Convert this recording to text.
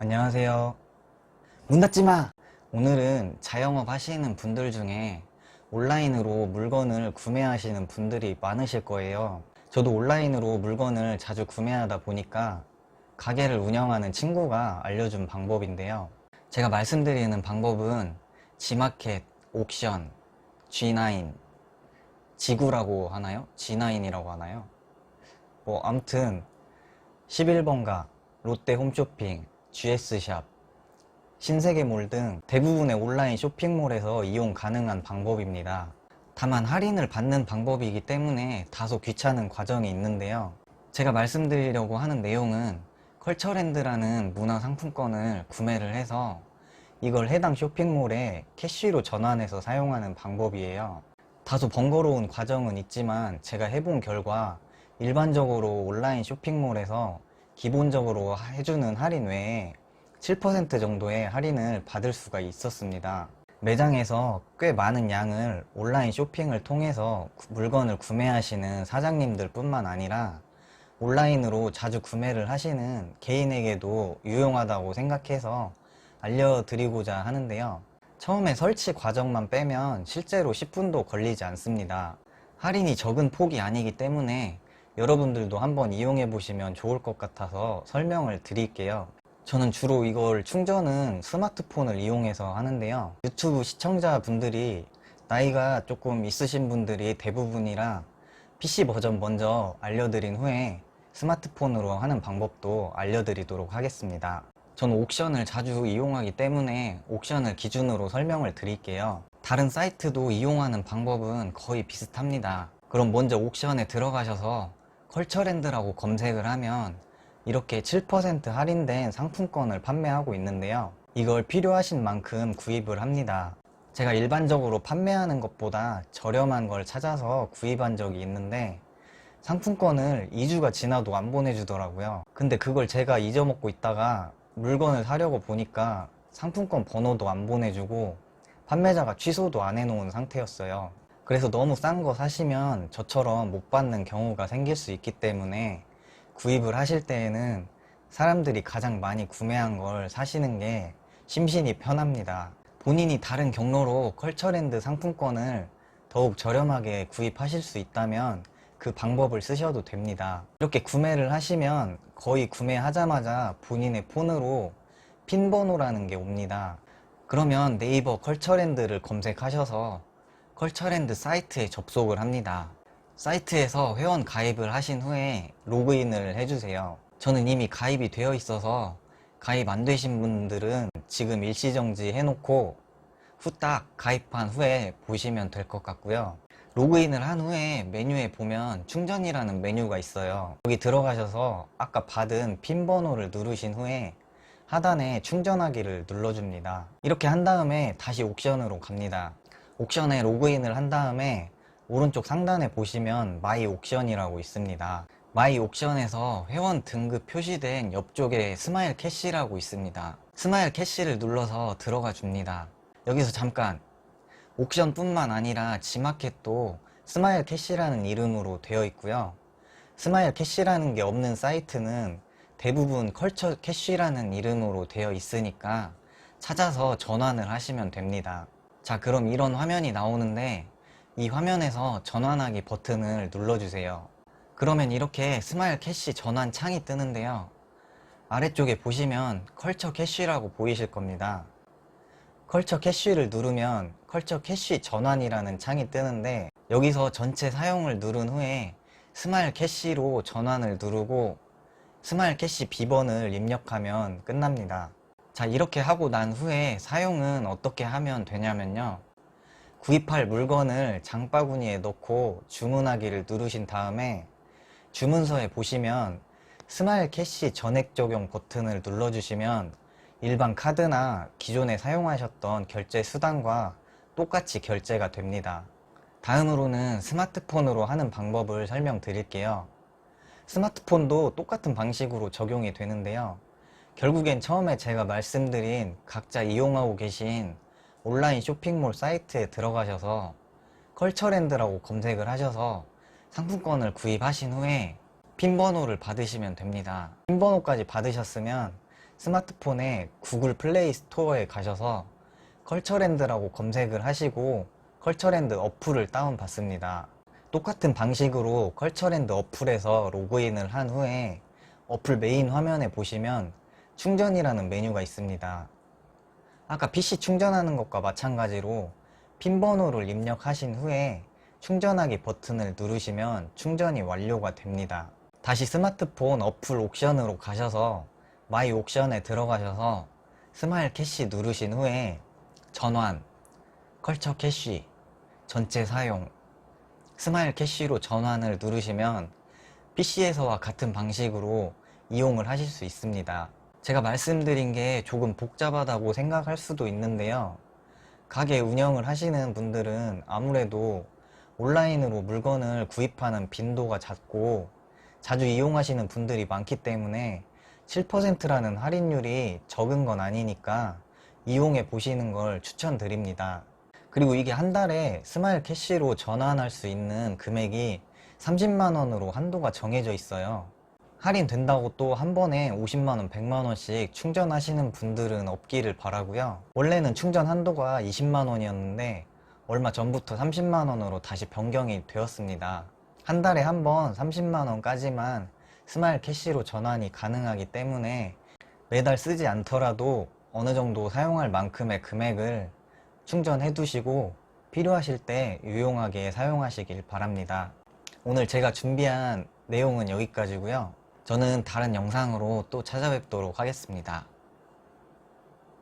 안녕하세요. 문 닫지 마! 오늘은 자영업 하시는 분들 중에 온라인으로 물건을 구매하시는 분들이 많으실 거예요. 저도 온라인으로 물건을 자주 구매하다 보니까 가게를 운영하는 친구가 알려준 방법인데요. 제가 말씀드리는 방법은 G마켓, 옥션, G9, 지구라고 하나요? G9이라고 하나요? 뭐, 아무튼 11번가, 롯데 홈쇼핑, GS샵, 신세계몰 등 대부분의 온라인 쇼핑몰에서 이용 가능한 방법입니다. 다만 할인을 받는 방법이기 때문에 다소 귀찮은 과정이 있는데요. 제가 말씀드리려고 하는 내용은 컬처랜드라는 문화 상품권을 구매를 해서 이걸 해당 쇼핑몰에 캐시로 전환해서 사용하는 방법이에요. 다소 번거로운 과정은 있지만 제가 해본 결과 일반적으로 온라인 쇼핑몰에서 기본적으로 해주는 할인 외에 7% 정도의 할인을 받을 수가 있었습니다. 매장에서 꽤 많은 양을 온라인 쇼핑을 통해서 구- 물건을 구매하시는 사장님들 뿐만 아니라 온라인으로 자주 구매를 하시는 개인에게도 유용하다고 생각해서 알려드리고자 하는데요. 처음에 설치 과정만 빼면 실제로 10분도 걸리지 않습니다. 할인이 적은 폭이 아니기 때문에 여러분들도 한번 이용해 보시면 좋을 것 같아서 설명을 드릴게요. 저는 주로 이걸 충전은 스마트폰을 이용해서 하는데요. 유튜브 시청자분들이 나이가 조금 있으신 분들이 대부분이라 PC 버전 먼저 알려드린 후에 스마트폰으로 하는 방법도 알려드리도록 하겠습니다. 저는 옥션을 자주 이용하기 때문에 옥션을 기준으로 설명을 드릴게요. 다른 사이트도 이용하는 방법은 거의 비슷합니다. 그럼 먼저 옥션에 들어가셔서 컬처랜드라고 검색을 하면 이렇게 7% 할인된 상품권을 판매하고 있는데요. 이걸 필요하신 만큼 구입을 합니다. 제가 일반적으로 판매하는 것보다 저렴한 걸 찾아서 구입한 적이 있는데 상품권을 2주가 지나도 안 보내주더라고요. 근데 그걸 제가 잊어먹고 있다가 물건을 사려고 보니까 상품권 번호도 안 보내주고 판매자가 취소도 안 해놓은 상태였어요. 그래서 너무 싼 거 사시면 저처럼 못 받는 경우가 생길 수 있기 때문에 구입을 하실 때에는 사람들이 가장 많이 구매한 걸 사시는 게 심신이 편합니다. 본인이 다른 경로로 컬처랜드 상품권을 더욱 저렴하게 구입하실 수 있다면 그 방법을 쓰셔도 됩니다. 이렇게 구매를 하시면 거의 구매하자마자 본인의 폰으로 핀 번호라는 게 옵니다. 그러면 네이버 컬처랜드를 검색하셔서 컬처랜드 사이트에 접속을 합니다. 사이트에서 회원 가입을 하신 후에 로그인을 해주세요. 저는 이미 가입이 되어 있어서 가입 안 되신 분들은 지금 일시정지 해놓고 후딱 가입한 후에 보시면 될 것 같고요. 로그인을 한 후에 메뉴에 보면 충전이라는 메뉴가 있어요. 여기 들어가셔서 아까 받은 핀 번호를 누르신 후에 하단에 충전하기를 눌러줍니다. 이렇게 한 다음에 다시 옥션으로 갑니다. 옥션에 로그인을 한 다음에 오른쪽 상단에 보시면 마이 옥션이라고 있습니다. 마이 옥션에서 회원 등급 표시된 옆쪽에 스마일 캐시라고 있습니다. 스마일 캐시를 눌러서 들어가 줍니다. 여기서 잠깐 옥션뿐만 아니라 지마켓도 스마일 캐시라는 이름으로 되어 있고요. 스마일 캐시라는 게 없는 사이트는 대부분 컬처 캐시라는 이름으로 되어 있으니까 찾아서 전환을 하시면 됩니다. 자, 그럼 이런 화면이 나오는데 이 화면에서 전환하기 버튼을 눌러주세요. 그러면 이렇게 스마일 캐시 전환 창이 뜨는데요. 아래쪽에 보시면 컬처 캐시라고 보이실 겁니다. 컬처 캐시를 누르면 컬처 캐시 전환이라는 창이 뜨는데 여기서 전체 사용을 누른 후에 스마일 캐시로 전환을 누르고 스마일 캐시 비번을 입력하면 끝납니다. 자, 이렇게 하고 난 후에 사용은 어떻게 하면 되냐면요. 구입할 물건을 장바구니에 넣고 주문하기를 누르신 다음에 주문서에 보시면 스마일 캐시 전액 적용 버튼을 눌러주시면 일반 카드나 기존에 사용하셨던 결제 수단과 똑같이 결제가 됩니다. 다음으로는 스마트폰으로 하는 방법을 설명드릴게요. 스마트폰도 똑같은 방식으로 적용이 되는데요. 결국엔 처음에 제가 말씀드린 각자 이용하고 계신 온라인 쇼핑몰 사이트에 들어가셔서 컬처랜드라고 검색을 하셔서 상품권을 구입하신 후에 핀 번호를 받으시면 됩니다. 핀 번호까지 받으셨으면 스마트폰에 구글 플레이 스토어에 가셔서 컬처랜드라고 검색을 하시고 컬처랜드 어플을 다운받습니다. 똑같은 방식으로 컬처랜드 어플에서 로그인을 한 후에 어플 메인 화면에 보시면 충전이라는 메뉴가 있습니다. 아까 PC 충전하는 것과 마찬가지로 핀 번호를 입력하신 후에 충전하기 버튼을 누르시면 충전이 완료가 됩니다. 다시 스마트폰 어플 옵션으로 가셔서 마이 옵션에 들어가셔서 스마일 캐시 누르신 후에 전환, 컬처 캐시, 전체 사용, 스마일 캐시로 전환을 누르시면 PC에서와 같은 방식으로 이용을 하실 수 있습니다. 제가 말씀드린 게 조금 복잡하다고 생각할 수도 있는데요. 가게 운영을 하시는 분들은 아무래도 온라인으로 물건을 구입하는 빈도가 잦고 자주 이용하시는 분들이 많기 때문에 7%라는 할인율이 적은 건 아니니까 이용해 보시는 걸 추천드립니다. 그리고 이게 한 달에 스마일 캐시로 전환할 수 있는 금액이 30만원으로 한도가 정해져 있어요. 할인 된다고 또 한 번에 50만원, 100만원씩 충전하시는 분들은 없기를 바라고요. 원래는 충전 한도가 20만원이었는데 얼마 전부터 30만원으로 다시 변경이 되었습니다. 한 달에 한 번 30만원까지만 스마일 캐시로 전환이 가능하기 때문에 매달 쓰지 않더라도 어느 정도 사용할 만큼의 금액을 충전해 두시고 필요하실 때 유용하게 사용하시길 바랍니다. 오늘 제가 준비한 내용은 여기까지고요. 저는 다른 영상으로 또 찾아뵙도록 하겠습니다.